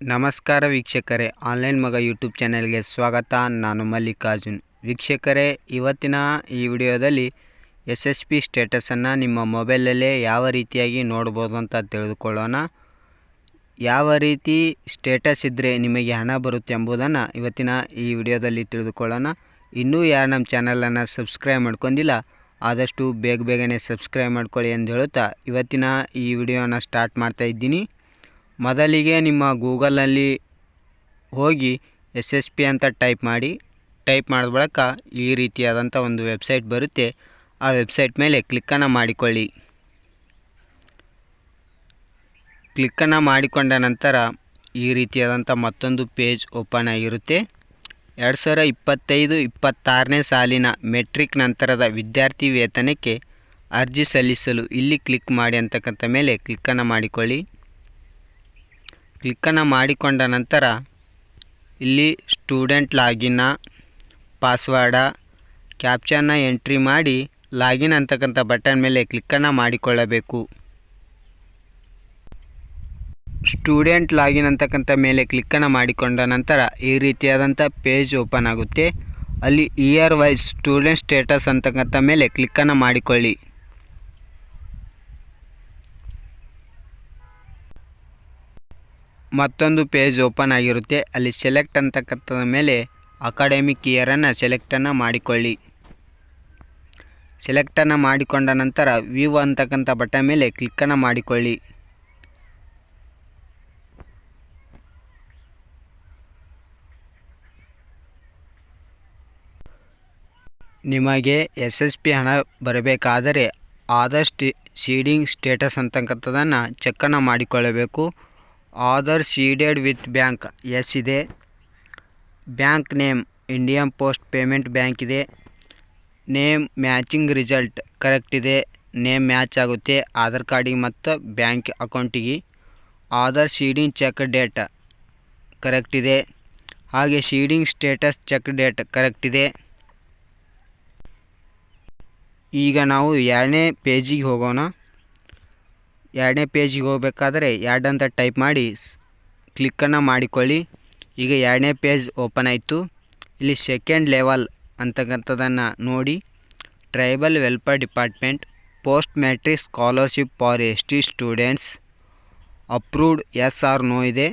ನಮಸ್ಕಾರ ವೀಕ್ಷಕರೇ, ಆನ್ಲೈನ್ ಮಗ ಯೂಟ್ಯೂಬ್ ಚಾನೆಲ್ಗೆ ಸ್ವಾಗತ. ನಾನು ಮಲ್ಲಿಕಾರ್ಜುನ್. ವೀಕ್ಷಕರೇ, ಇವತ್ತಿನ ಈ ವಿಡಿಯೋದಲ್ಲಿ ಎಸ್ ಎಸ್ ಪಿ ಸ್ಟೇಟಸನ್ನು ನಿಮ್ಮ ಮೊಬೈಲಲ್ಲೇ ಯಾವ ರೀತಿಯಾಗಿ ನೋಡ್ಬೋದು ಅಂತ ತಿಳಿದುಕೊಳ್ಳೋಣ. ಯಾವ ರೀತಿ ಸ್ಟೇಟಸ್ ಇದ್ದರೆ ನಿಮಗೆ ಹಣ ಬರುತ್ತೆ ಎಂಬುದನ್ನು ಇವತ್ತಿನ ಈ ವಿಡಿಯೋದಲ್ಲಿ ತಿಳಿದುಕೊಳ್ಳೋಣ. ಇನ್ನೂ ಯಾರು ನಮ್ಮ ಚಾನಲನ್ನು ಸಬ್ಸ್ಕ್ರೈಬ್ ಮಾಡ್ಕೊಂಡಿಲ್ಲ, ಆದಷ್ಟು ಬೇಗ ಬೇಗನೆ ಸಬ್ಸ್ಕ್ರೈಬ್ ಮಾಡ್ಕೊಳ್ಳಿ ಎಂದು ಹೇಳುತ್ತಾ ಇವತ್ತಿನ ಈ ವಿಡಿಯೋನ ಸ್ಟಾರ್ಟ್ ಮಾಡ್ತಾ ಇದ್ದೀನಿ. ಮೊದಲಿಗೆ ನಿಮ್ಮ ಗೂಗಲಲ್ಲಿ ಹೋಗಿ ಎಸ್ ಎಸ್ ಪಿ ಅಂತ ಟೈಪ್ ಮಾಡಿ, ಟೈಪ್ ಮಾಡಿದ ಬಳಿಕ ಈ ರೀತಿಯಾದಂಥ ಒಂದು ವೆಬ್ಸೈಟ್ ಬರುತ್ತೆ. ಆ ವೆಬ್ಸೈಟ್ ಮೇಲೆ ಕ್ಲಿಕ್ಕನ್ನು ಮಾಡಿಕೊಳ್ಳಿ. ಕ್ಲಿಕ್ಕನ್ನು ಮಾಡಿಕೊಂಡ ನಂತರ ಈ ರೀತಿಯಾದಂಥ ಮತ್ತೊಂದು ಪೇಜ್ ಓಪನ್ ಆಗಿರುತ್ತೆ. ಎರಡು ಸಾವಿರ ಇಪ್ಪತ್ತೈದು ಇಪ್ಪತ್ತಾರನೇ ಸಾಲಿನ ಮೆಟ್ರಿಕ್ ನಂತರದ ವಿದ್ಯಾರ್ಥಿ ವೇತನಕ್ಕೆ ಅರ್ಜಿ ಸಲ್ಲಿಸಲು ಇಲ್ಲಿ ಕ್ಲಿಕ್ ಮಾಡಿ ಅಂತಕ್ಕಂಥ ಮೇಲೆ ಕ್ಲಿಕ್ಕನ್ನು ಮಾಡಿಕೊಳ್ಳಿ. ಕ್ಲಿಕ್ಕನ್ನು ಮಾಡಿಕೊಂಡ ನಂತರ, ಇಲ್ಲಿ ಸ್ಟೂಡೆಂಟ್ ಲಾಗಿನ್ನ ಪಾಸ್ವರ್ಡ ಕ್ಯಾಪ್ಚನ್ನ ಎಂಟ್ರಿ ಮಾಡಿ ಲಾಗಿನ್ ಅಂತಕ್ಕಂಥ ಬಟನ್ ಮೇಲೆ ಕ್ಲಿಕ್ಕನ್ನು ಮಾಡಿಕೊಳ್ಳಬೇಕು. ಸ್ಟೂಡೆಂಟ್ ಲಾಗಿನ್ ಅಂತಕ್ಕಂಥ ಮೇಲೆ ಕ್ಲಿಕ್ಕನ್ನು ಮಾಡಿಕೊಂಡ ನಂತರ ಈ ರೀತಿಯಾದಂಥ ಪೇಜ್ ಓಪನ್ ಆಗುತ್ತೆ. ಅಲ್ಲಿ ಇಯರ್ ವೈಸ್ ಸ್ಟೂಡೆಂಟ್ ಸ್ಟೇಟಸ್ ಅಂತಕ್ಕಂಥ ಮೇಲೆ ಕ್ಲಿಕ್ಕನ್ನು ಮಾಡಿಕೊಳ್ಳಿ. ಮತ್ತೊಂದು ಪೇಜ್ ಓಪನ್ ಆಗಿರುತ್ತೆ. ಅಲ್ಲಿ ಸೆಲೆಕ್ಟ್ ಅಂತಕ್ಕಂಥದ ಮೇಲೆ ಅಕಾಡೆಮಿಕ್ ಇಯರನ್ನು ಸೆಲೆಕ್ಟನ್ನು ಮಾಡಿಕೊಳ್ಳಿ. ಸೆಲೆಕ್ಟನ್ನು ಮಾಡಿಕೊಂಡ ನಂತರ ವ್ಯೂ ಅಂತಕ್ಕಂಥ ಬಟನ್ ಮೇಲೆ ಕ್ಲಿಕ್ಕನ್ನು ಮಾಡಿಕೊಳ್ಳಿ. ನಿಮಗೆ ಎಸ್ ಎಸ್ ಪಿ ಹಣ ಬರಬೇಕಾದರೆ ಆದಷ್ಟು ಸೀಡಿಂಗ್ ಸ್ಟೇಟಸ್ ಅಂತಕ್ಕಂಥದ್ದನ್ನು ಚೆಕ್ಕನ್ನು ಮಾಡಿಕೊಳ್ಳಬೇಕು. Aadhaar seeded with bank. Yes ಇದೆ. Bank name, Indian post payment bank ಇದೆ. ನೇಮ್ ಮ್ಯಾಚಿಂಗ್ ರಿಸಲ್ಟ್ ಕರೆಕ್ಟ್ ಇದೆ. ನೇಮ್ ಮ್ಯಾಚ್ ಆಗುತ್ತೆ. ಆಧಾರ್ ಕಾರ್ಡಿಗೆ ಮತ್ತು ಬ್ಯಾಂಕ್ ಅಕೌಂಟಿಗೆ. Aadhaar seeding check date correct ಇದೆ. ಹಾಗೆ seeding status check date correct ಇದೆ. ಈಗ ನಾವು ಎರಡನೇ ಪೇಜಿಗೆ ಹೋಗೋಣ. ಎರಡನೇ ಪೇಜಿಗೆ ಹೋಗಬೇಕಾದ್ರೆ ಎರಡು ಅಂತ ಟೈಪ್ ಮಾಡಿ ಕ್ಲಿಕ್ಕನ್ನು ಮಾಡಿಕೊಳ್ಳಿ. ಈಗ ಎರಡನೇ ಪೇಜ್ ಓಪನ್ ಆಯಿತು. ಇಲ್ಲಿ ಸೆಕೆಂಡ್ ಲೆವೆಲ್ ಅಂತಕ್ಕಂಥದ್ದನ್ನು ನೋಡಿ. Tribal welfare department, post matric scholarship for S T students, approved S R no ಇದೆ.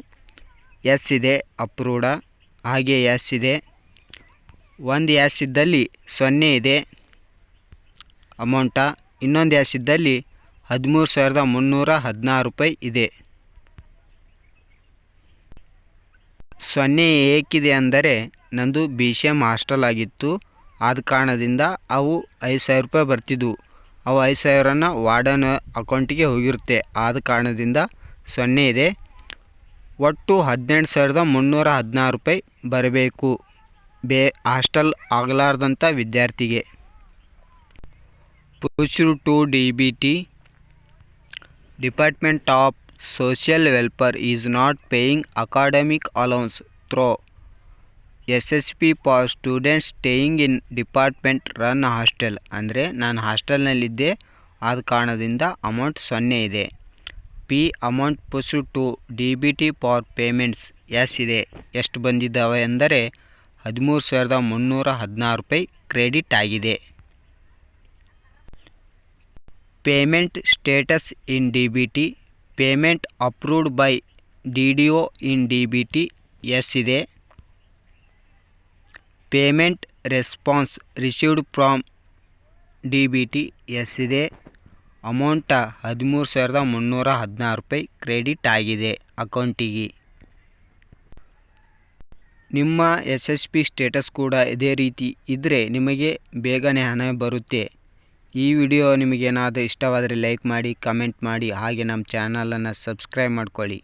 ಎಸ್ ಇದೆ, ಅಪ್ರೂವ್ಡ. ಹಾಗೆ ಎಸ್ ಇದೆ. ಒಂದು ಎಸ್ ಇದ್ದಲ್ಲಿ ಸೊನ್ನೆ ಇದೆ. ಅಮೌಂಟ. ಇನ್ನೊಂದು ಎಸ್ ಇದ್ದಲ್ಲಿ ಹದಿಮೂರು ಸಾವಿರದ ಮುನ್ನೂರ ಹದಿನಾರು ರೂಪಾಯಿ ಇದೆ. ಸೊನ್ನೆ ಏಕಿದೆ ಅಂದರೆ ನಂದು ಬಿ ಸಿ ಎಂ ಹಾಸ್ಟೆಲ್ ಆಗಿತ್ತು. ಆದ ಕಾರಣದಿಂದ ಅವು ಐದು ಸಾವಿರ ರೂಪಾಯಿ ಬರ್ತಿದ್ವು. ಅವು ಐದು ಸಾವಿರನ ವಾರ್ಡನ್ ಅಕೌಂಟಿಗೆ ಹೋಗಿರುತ್ತೆ. ಆದ ಕಾರಣದಿಂದ ಸೊನ್ನೆ ಇದೆ. ಒಟ್ಟು ಹದಿನೆಂಟು ಸಾವಿರದ ಮುನ್ನೂರ ಹದಿನಾರು ರೂಪಾಯಿ ಬರಬೇಕು. ಬೇ, ಹಾಸ್ಟೆಲ್ ಆಗಲಾರ್ದಂಥ ವಿದ್ಯಾರ್ಥಿಗೆ. ಪುರುಷರು to D B T department of social welfare is not paying academic allowance through S S P for students staying in department run hostel ಅಂದರೆ ನಾನು ಹಾಸ್ಟೆಲ್ನಲ್ಲಿದ್ದೆ ಆದ ಕಾರಣದಿಂದ ಅಮೌಂಟ್ ಸೊನ್ನೆ ಇದೆ. P amount ಪುಸು to D B T for payments yes ಇದೆ. ಎಷ್ಟು ಬಂದಿದ್ದಾವೆ ಎಂದರೆ ಹದಿಮೂರು ಸಾವಿರದ ಮುನ್ನೂರ ಹದಿನಾರು ರೂಪಾಯಿ ಕ್ರೆಡಿಟ್ ಆಗಿದೆ. Payment status in D B T, payment approved by D D O in D B T, yes ಇದೆ. Payment response received from D B T, yes ಇದೆ. ಅಮೌಂಟ ಹದಿಮೂರು ಸಾವಿರದ ಮುನ್ನೂರ ಹದಿನಾರು ರೂಪಾಯಿ ಕ್ರೆಡಿಟ್ ಆಗಿದೆ ಅಕೌಂಟಿಗೆ. ನಿಮ್ಮ ಎಸ್ ಎಸ್ ಪಿ ಸ್ಟೇಟಸ್ ಕೂಡ ಇದೇ ರೀತಿ ಇದ್ದರೆ ನಿಮಗೆ ಬೇಗನೆ ಹಣ ಬರುತ್ತೆ. ಈ ವಿಡಿಯೋ ನಿಮಗೇನಾದರೂ ಇಷ್ಟವಾದರೆ ಲೈಕ್ ಮಾಡಿ ಕಮೆಂಟ್ ಮಾಡಿ ಹಾಗೆ ನಮ್ಮ ಚಾನಲನ್ನು ಸಬ್ಸ್ಕ್ರೈಬ್ ಮಾಡ್ಕೊಳ್ಳಿ.